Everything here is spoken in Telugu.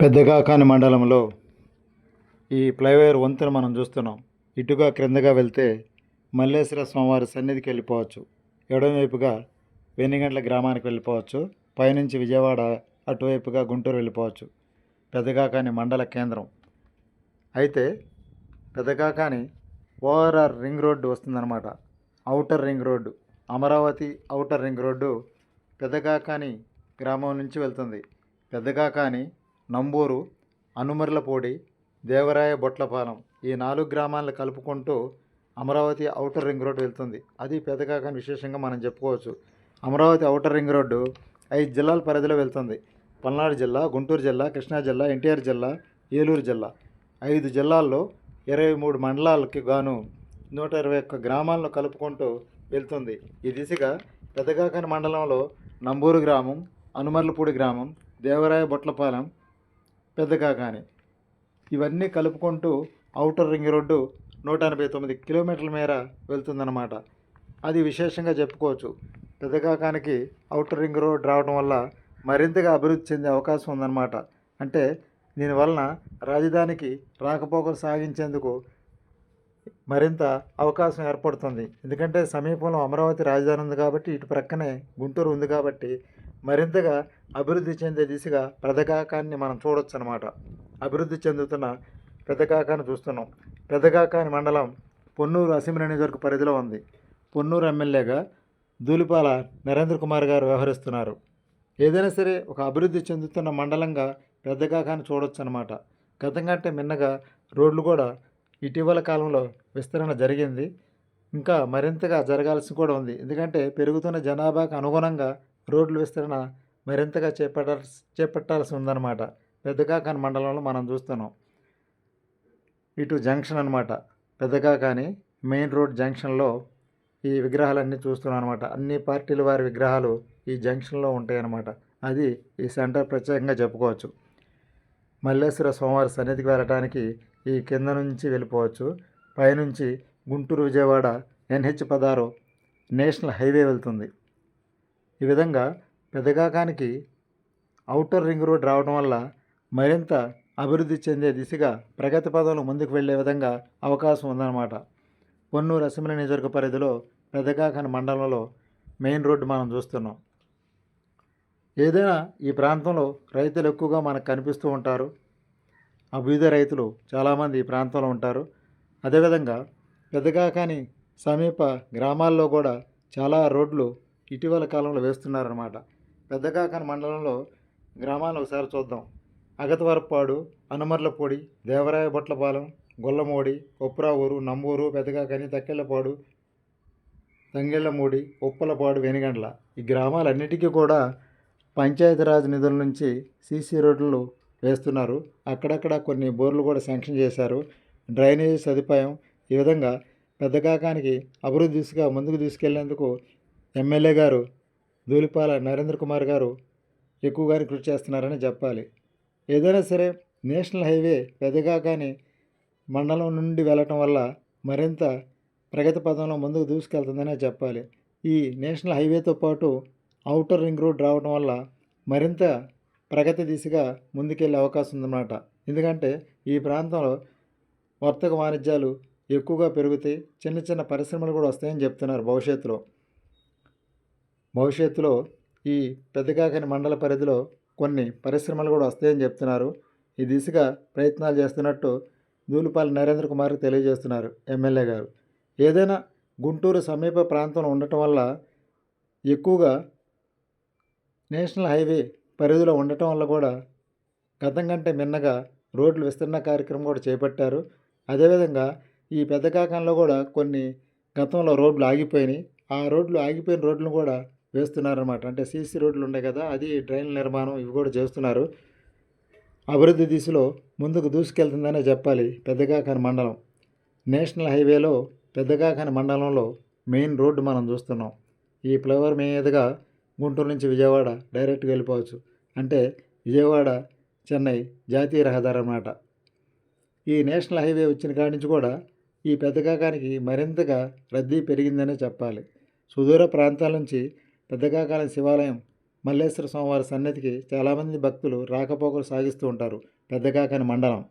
పెద్దకాకాని మండలంలో ఈ ఫ్లైఓవర్ వంతెన మనం చూస్తున్నాం. ఇటుగా క్రిందగా వెళ్తే మల్లేశ్వర స్వామివారి సన్నిధికి వెళ్ళిపోవచ్చు. ఎడమవైపుగా వెన్నిగంట్ల గ్రామానికి వెళ్ళిపోవచ్చు. పైనుంచి విజయవాడ అటువైపుగా గుంటూరు వెళ్ళిపోవచ్చు. పెద్దగాకాని మండల కేంద్రం. అయితే పెద్దగాకాని ఓఆర్ఆర్ రింగ్ రోడ్డు వస్తుందన్నమాట. Outer ring road. Amaravati outer ring road Pedakakani గ్రామం నుంచి వెళ్తుంది. పెద్దగాకాని నంబూరు అనుమర్లపూడి దేవరాయ బొట్లపాలెం ఈ నాలుగు గ్రామాలను కలుపుకుంటూ అమరావతి ఔటర్ రింగ్ రోడ్డు వెళ్తుంది. అది పెదకాకని విశేషంగా మనం చెప్పుకోవచ్చు. అమరావతి ఔటర్ రింగ్ రోడ్డు ఐదు జిల్లాల పరిధిలో వెళ్తుంది. పల్నాడు జిల్లా గుంటూరు జిల్లా కృష్ణా జిల్లా ఎన్టీఆర్ జిల్లా ఏలూరు జిల్లా. ఐదు జిల్లాల్లో ఇరవై మూడు మండలాలకి గాను నూట ఇరవై ఒక్క గ్రామాలను కలుపుకుంటూ వెళ్తుంది. ఈ దిశగా పెదకాకని మండలంలో నంబూరు గ్రామం అనుమర్లపూడి గ్రామం దేవరాయ బొట్లపాలెం పెద్దకాకాని ఇవన్నీ కలుపుకుంటూ అవుటర్ రింగ్ రోడ్డు నూట ఎనభై తొమ్మిది కిలోమీటర్ల మేర వెళ్తుందన్నమాట. అది విశేషంగా చెప్పుకోవచ్చు. పెద్దకాకానికి అవుటర్ రింగ్ రోడ్ రావడం వల్ల మరింతగా అభివృద్ధి చెందే అవకాశం ఉందన్నమాట. అంటే దీనివలన రాజధానికి రాకపోకలు సాగించేందుకు మరింత అవకాశం ఏర్పడుతుంది. ఎందుకంటే సమీపంలో అమరావతి రాజధాని ఉంది కాబట్టి ఇటు ప్రక్కనే గుంటూరు ఉంది కాబట్టి మరింతగా అభివృద్ధి చెందే దిశగా పెదకాకాన్ని మనం చూడొచ్చు అనమాట అభివృద్ధి చెందుతున్న పెదకాకాన్ని చూస్తున్నాం. పెదకాకాని మండలం పొన్నూరు అసెంబ్లీ నియోజకవర్గ పరిధిలో ఉంది. పొన్నూరు ఎమ్మెల్యేగా దూలిపాల నరేంద్ర కుమార్ గారు వ్యవహరిస్తున్నారు. ఏదైనా సరే ఒక అభివృద్ధి చెందుతున్న మండలంగా పెద్దకాకాన్ని చూడొచ్చు అనమాట గతం కంటే మిన్నగా రోడ్లు కూడా ఇటీవల కాలంలో విస్తరణ జరిగింది. ఇంకా మరింతగా జరగాల్సి కూడా ఉంది. ఎందుకంటే పెరుగుతున్న జనాభాకు అనుగుణంగా రోడ్ల విస్తరణ మరింతగా చేపట్టాల్సి చేపట్టాల్సి ఉందన్నమాట పెద్దకాకాని మండలంలో మనం చూస్తున్నాం. ఇటు జంక్షన్ అనమాట పెద్దకాకాని మెయిన్ రోడ్ జంక్షన్లో ఈ విగ్రహాలన్నీ చూస్తున్నాం అనమాట అన్ని పార్టీల వారి విగ్రహాలు ఈ జంక్షన్లో ఉంటాయి అన్నమాట అది ఈ సెంటర్ ప్రత్యేకంగా చెప్పుకోవచ్చు. మల్లేశ్వర స్వామివారి సన్నిధికి వెళ్ళడానికి ఈ కింద నుంచి వెళ్ళిపోవచ్చు. పైనుంచి గుంటూరు విజయవాడ ఎన్హెచ్ పదహారు నేషనల్ హైవే వెళ్తుంది. ఈ విధంగా పెదగాకానికి అవుటర్ రింగ్ రోడ్ రావడం వల్ల మరింత అభివృద్ధి చెందే దిశగా ప్రగతి పదంలో ముందుకు వెళ్ళే విధంగా అవకాశం ఉందన్నమాట. పొన్నూరు అసెంబ్లీ నియోజకవర్గ పరిధిలో పెదగాకాని మండలంలో మెయిన్ రోడ్డు మనం చూస్తున్నాం. ఏదైనా ఈ ప్రాంతంలో రైతులు ఎక్కువగా మనకు కనిపిస్తూ ఉంటారు. అభ్యుద రైతులు చాలామంది ఈ ప్రాంతంలో ఉంటారు. అదేవిధంగా పెద్దకాకాని సమీప గ్రామాల్లో కూడా చాలా రోడ్లు ఇటీవల కాలంలో వేస్తున్నారన్నమాట. పెద్దకాకన మండలంలో గ్రామాలను ఒకసారి చూద్దాం. అగతవరపాడు అనుమర్లపొడి దేవరాయ బొట్లపాలెం గొల్లమూడి కొప్పురావూరు నమ్మూరు పెద్దకాకని తక్కెళ్ళపాడు తంగెళ్ళమూడి ఉప్పలపాడు వెనుగండ్ల. ఈ గ్రామాలన్నిటికీ కూడా పంచాయతీరాజ్ నిధుల నుంచి సీసీ రోడ్లు వేస్తున్నారు. అక్కడక్కడ కొన్ని బోర్లు కూడా శాంక్షన్ చేశారు. డ్రైనేజీ సదుపాయం ఈ విధంగా పెద్దకాకానికి అభివృద్ధి దిశగా ముందుకు తీసుకెళ్ళేందుకు ఎమ్మెల్యే గారు ధూళిపాల నరేంద్ర కుమార్ గారు ఎక్కువగానే కృషి చేస్తున్నారని చెప్పాలి. ఏదైనా సరే నేషనల్ హైవే పెద్దగా కానీ మండలం నుండి వెళ్ళటం వల్ల మరింత ప్రగతి పదంలో ముందుకు దూసుకెళ్తుందనే చెప్పాలి. ఈ నేషనల్ హైవేతో పాటు అవుటర్ రింగ్ రోడ్ రావడం వల్ల మరింత ప్రగతి దిశగా ముందుకెళ్ళే అవకాశం ఉందన్నమాట. ఎందుకంటే ఈ ప్రాంతంలో వర్తక వాణిజ్యాలు ఎక్కువగా పెరుగుతాయి చిన్న చిన్న పరిశ్రమలు కూడా వస్తాయని చెప్తున్నారు భవిష్యత్తులో. భవిష్యత్తులో ఈ పెద్దకాకని మండల పరిధిలో కొన్ని పరిశ్రమలు కూడా వస్తాయని చెప్తున్నారు. ఈ దిశగా ప్రయత్నాలు చేస్తున్నట్టు దూలుపాలి నరేంద్ర కుమార్ తెలియజేస్తున్నారు ఎమ్మెల్యే గారు. ఏదైనా గుంటూరు సమీప ప్రాంతంలో ఉండటం వల్ల ఎక్కువగా నేషనల్ హైవే పరిధిలో ఉండటం వల్ల కూడా గతం కంటే మిన్నగా రోడ్లు విస్తరణ కార్యక్రమం కూడా చేపట్టారు. అదేవిధంగా ఈ పెద్దకాకంలో కూడా కొన్ని గతంలో రోడ్లు ఆగిపోయినాయి. ఆ రోడ్లు ఆగిపోయిన రోడ్లను కూడా వేస్తున్నారనమాట అంటే సీసీ రోడ్లు ఉన్నాయి కదా అది డ్రైన్ నిర్మాణం ఇవి కూడా చేస్తున్నారు. అభివృద్ధి దిశలో ముందుకు దూసుకెళ్తుందనే చెప్పాలి పెద్దకాకాని మండలం. నేషనల్ హైవేలో పెద్దగాకాని మండలంలో మెయిన్ రోడ్డు మనం చూస్తున్నాం. ఈ ఫ్లైఓవర్ మీదుగా గుంటూరు నుంచి విజయవాడ డైరెక్ట్గా వెళ్ళిపోవచ్చు. అంటే విజయవాడ చెన్నై జాతీయ రహదారి అన్నమాట. ఈ నేషనల్ హైవే వచ్చిన కాడి నుంచి కూడా ఈ పెద్దగాకానికి మరింతగా రద్దీ పెరిగిందనే చెప్పాలి. సుదూర ప్రాంతాల నుంచి పెద్దకాకాని శివాలయం మల్లేశ్వర స్వామివారి సన్నిధికి చాలామంది భక్తులు రాకపోకలు సాగిస్తూ ఉంటారు. పెద్దగాకని మండలం.